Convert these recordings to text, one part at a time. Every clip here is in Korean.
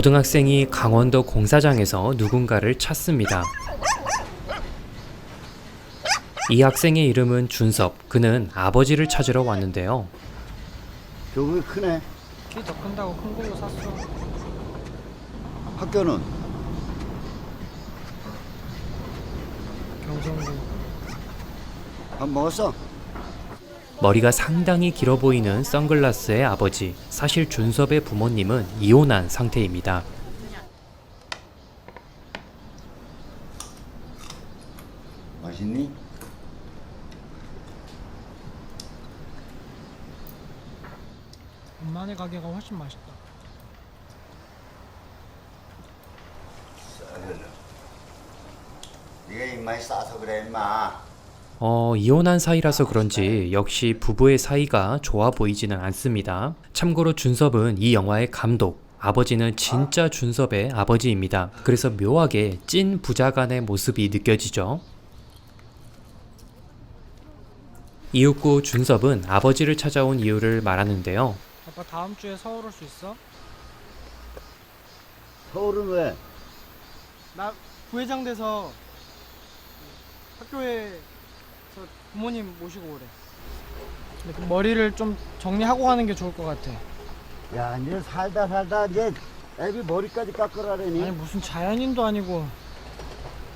고등학생이 강원도 공사장에서 누군가를 찾습니다. 이 학생의 이름은 준섭. 그는 아버지를 찾으러 왔는데요. 교복이 크네. 키 더 큰다고 큰 걸로 샀어. 학교는 경성고. 밥 먹었어? 머리가 상당히 길어 보이는 선글라스의 아버지. 사실 준섭의 부모님은 이혼한 상태입니다. 맛있니? 엄마네 가게가 훨씬 맛있다. 네가 입맛이 싸서 그래 임마. 어, 이혼한 사이라서 그런지 역시 부부의 사이가 좋아 보이지는 않습니다. 참고로 준섭은 이 영화의 감독, 아버지는 진짜 준섭의 아버지입니다. 그래서 묘하게 찐 부자간의 모습이 느껴지죠. 이윽고 준섭은 아버지를 찾아온 이유를 말하는데요. 아빠 다음 주에 서울 올 수 있어? 서울은 왜? 나 부회장 돼서 학교에 서 부모님 모시고 오래. 근데 그 머리를 좀 정리하고 가는 게 좋을 것 같아. 야 이제 살다 살다 이제 애비 머리까지 깎으라래니. 아니 무슨 자연인도 아니고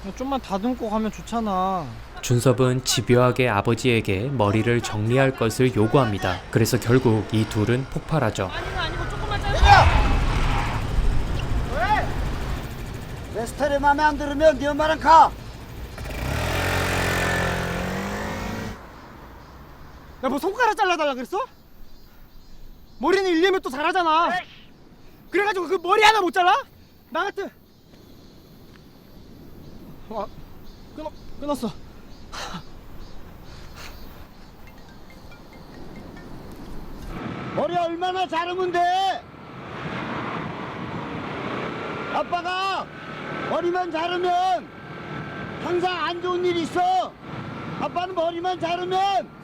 그냥 좀만 다듬고 가면 좋잖아. 준섭은 집요하게 아버지에게 머리를 정리할 것을 요구합니다. 그래서 결국 이 둘은 폭발하죠. 내 스타일이 마음에 안 들으면 네 엄마랑 가. 야 뭐 손가락 잘라달라 그랬어? 머리는 일리면 또 잘하잖아. 그래가지고 그 머리 하나 못 잘라? 나 같은. 와 끊어 끊었어. 머리 얼마나 자르면 돼? 아빠가 머리만 자르면 항상 안 좋은 일 있어. 아빠는 머리만 자르면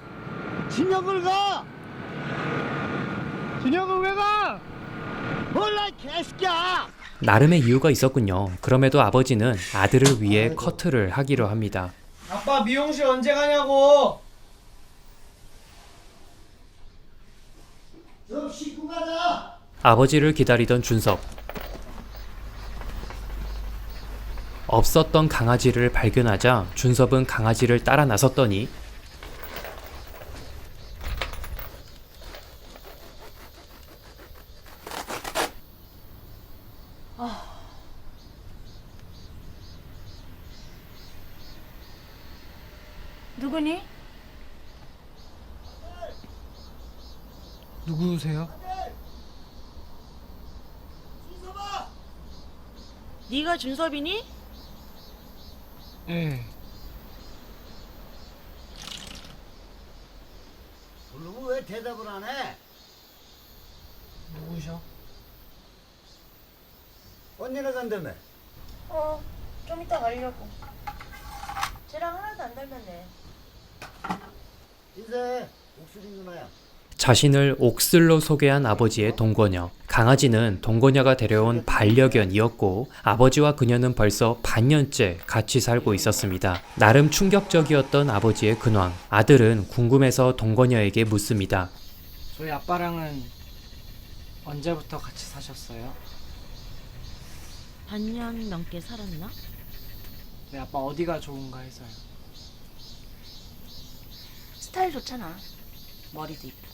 진역을 가. 진혁은 왜 가? 몰라 개새끼야. 나름의 이유가 있었군요. 그럼에도 아버지는 아들을 위해 커트를 하기로 합니다. 아빠 미용실 언제 가냐고. 좀 씻고 가자. 아버지를 기다리던 준섭. 없었던 강아지를 발견하자 준섭은 강아지를 따라 나섰더니 누구니? 누구세요? 네가 준섭이니? 예. 그러면 왜 대답을 안 해? 누구셔? 언니네 간다며. 어, 좀 이따 가려고. 쟤랑 하나도 안 닮았네. 인사해. 옥수리 누나야. 자신을 옥슬로 소개한 아버지의 동거녀. 강아지는 동거녀가 데려온 반려견이었고 아버지와 그녀는 벌써 반년째 같이 살고 있었습니다. 나름 충격적이었던 아버지의 근황. 아들은 궁금해서 동거녀에게 묻습니다. 저희 아빠랑은 언제부터 같이 사셨어요? 반년 넘게 살았나? 내 아빠 어디가 좋은가 해서요. 스타일 좋잖아. 머리도 이쁘고.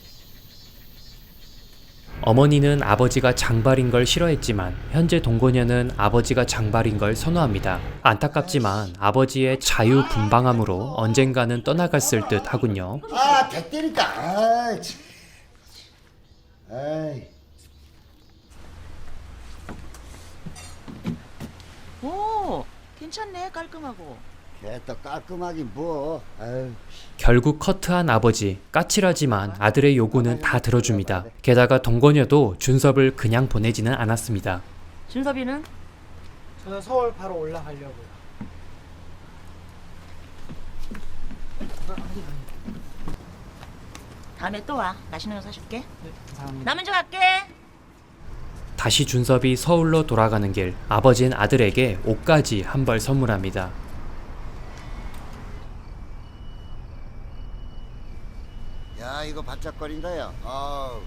어머니는 아버지가 장발인 걸 싫어했지만 현재 동거녀는 아버지가 장발인 걸 선호합니다. 안타깝지만 아버지의 자유분방함으로 언젠가는 떠나갔을 듯 하군요. 아, 됐다니까. 아, 참. 아이. 오, 괜찮네. 깔끔하고. 걔또 깔끔하긴 뭐. 아유. 결국 커트한 아버지 까칠하지만 아들의 요구는 다 들어줍니다. 게다가 동거녀도 준섭을 그냥 보내지는 않았습니다. 준섭이는? 저는 서울 바로 올라가려고요. 다음에 또 와. 맛있는 거 사줄게. 네, 감사합니다. 나 먼저 갈게. 다시 준섭이 서울로 돌아가는 길 아버지는 아들에게 옷까지 한 벌 선물합니다. 야 이거 반짝거린다 야 아우.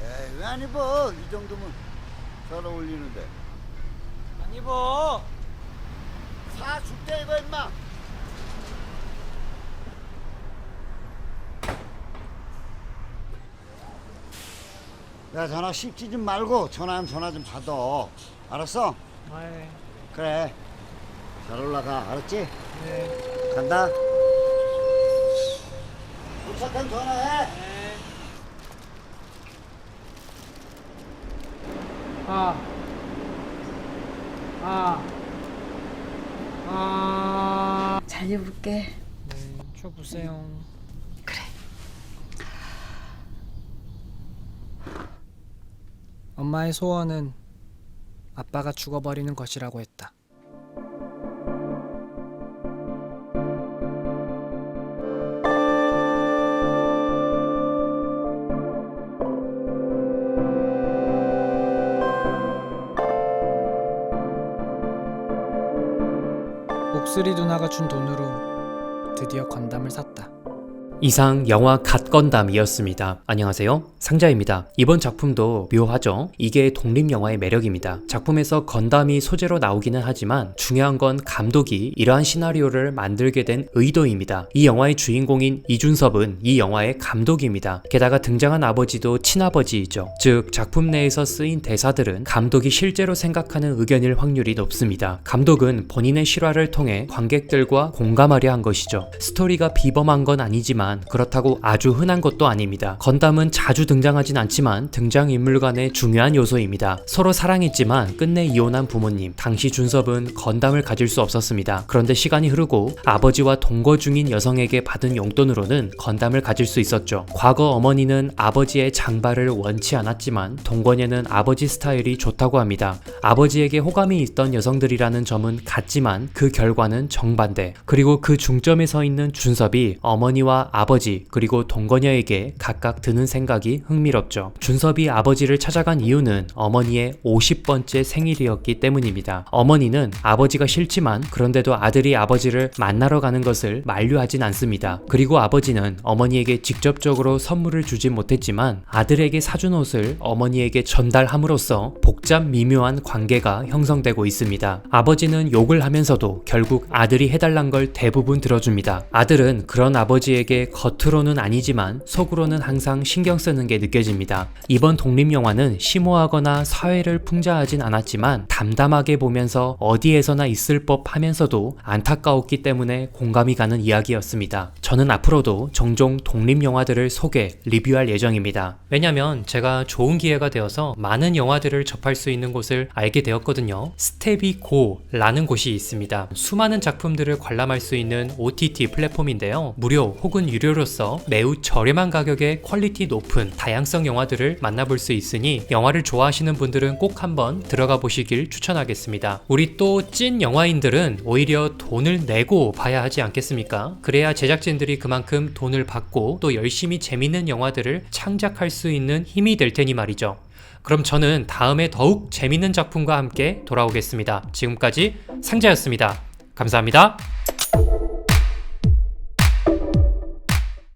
에이 왜 안 입어 이 정도면 잘 어울리는데. 안 입어. 사 줄게 이거 임마. 야 전화 씹지 좀 말고 전화하면 전화 좀 받아. 알았어? 아이, 그래. 잘 올라가. 알았지? 네. 간다 도착하면 전화해 아. 아. 아. 잘 입을게. 네, 저 보세요. 그래. 엄마의 소원은 아빠가 죽어버리는 것이라고 했다. 옥수리 누나가 준 돈으로 드디어 건담을 샀다. 이상 영화 갓건담이었습니다. 안녕하세요. 상자입니다. 이번 작품도 묘하죠? 이게 독립영화의 매력입니다. 작품에서 건담이 소재로 나오기는 하지만 중요한 건 감독이 이러한 시나리오를 만들게 된 의도입니다. 이 영화의 주인공인 이준섭은 이 영화의 감독입니다. 게다가 등장한 아버지도 친아버지이죠. 즉, 작품 내에서 쓰인 대사들은 감독이 실제로 생각하는 의견일 확률이 높습니다. 감독은 본인의 실화를 통해 관객들과 공감하려 한 것이죠. 스토리가 비범한 건 아니지만 그렇다고 아주 흔한 것도 아닙니다. 건담은 자주 등장하진 않지만 등장인물 간의 중요한 요소입니다. 서로 사랑했지만 끝내 이혼한 부모님. 당시 준섭은 건담을 가질 수 없었습니다. 그런데 시간이 흐르고 아버지와 동거 중인 여성에게 받은 용돈으로는 건담을 가질 수 있었죠. 과거 어머니는 아버지의 장발을 원치 않았지만 동거녀는 아버지 스타일이 좋다고 합니다. 아버지에게 호감이 있던 여성들이라는 점은 같지만 그 결과는 정반대. 그리고 그 중점에 서 있는 준섭이 어머니와 아버지 그리고 동거녀에게 각각 드는 생각이 흥미롭죠. 준섭이 아버지를 찾아간 이유는 어머니의 50번째 생일이었기 때문입니다. 어머니는 아버지가 싫지만 그런데도 아들이 아버지를 만나러 가는 것을 만류하진 않습니다. 그리고 아버지는 어머니에게 직접적으로 선물을 주진 못했지만 아들에게 사준 옷을 어머니에게 전달함으로써 복잡 미묘한 관계가 형성되고 있습니다. 아버지는 욕을 하면서도 결국 아들이 해달란 걸 대부분 들어줍니다. 아들은 그런 아버지에 게 겉으로는 아니지만 속으로는 항상 신경 쓰는 게 느껴집니다. 이번 독립영화는 심오하거나 사회를 풍자하진 않았지만 담담하게 보면서 어디에서나 있을 법 하면서도 안타까웠기 때문에 공감이 가는 이야기였습니다. 저는 앞으로도 종종 독립영화들을 소개, 리뷰할 예정입니다. 왜냐면 제가 좋은 기회가 되어서 많은 영화들을 접할 수 있는 곳을 알게 되었거든요. 스테비고라는 곳이 있습니다. 수많은 작품들을 관람할 수 있는 OTT 플랫폼인데요. 무료 혹은 유료로서 매우 저렴한 가격에 퀄리티 높은 다양성 영화들을 만나볼 수 있으니 영화를 좋아하시는 분들은 꼭 한번 들어가 보시길 추천하겠습니다. 우리 또 찐 영화인들은 오히려 돈을 내고 봐야 하지 않겠습니까? 그래야 제작진들이 그만큼 돈을 받고 또 열심히 재밌는 영화들을 창작할 수 있는 힘이 될 테니 말이죠. 그럼 저는 다음에 더욱 재밌는 작품과 함께 돌아오겠습니다. 지금까지 상자였습니다. 감사합니다.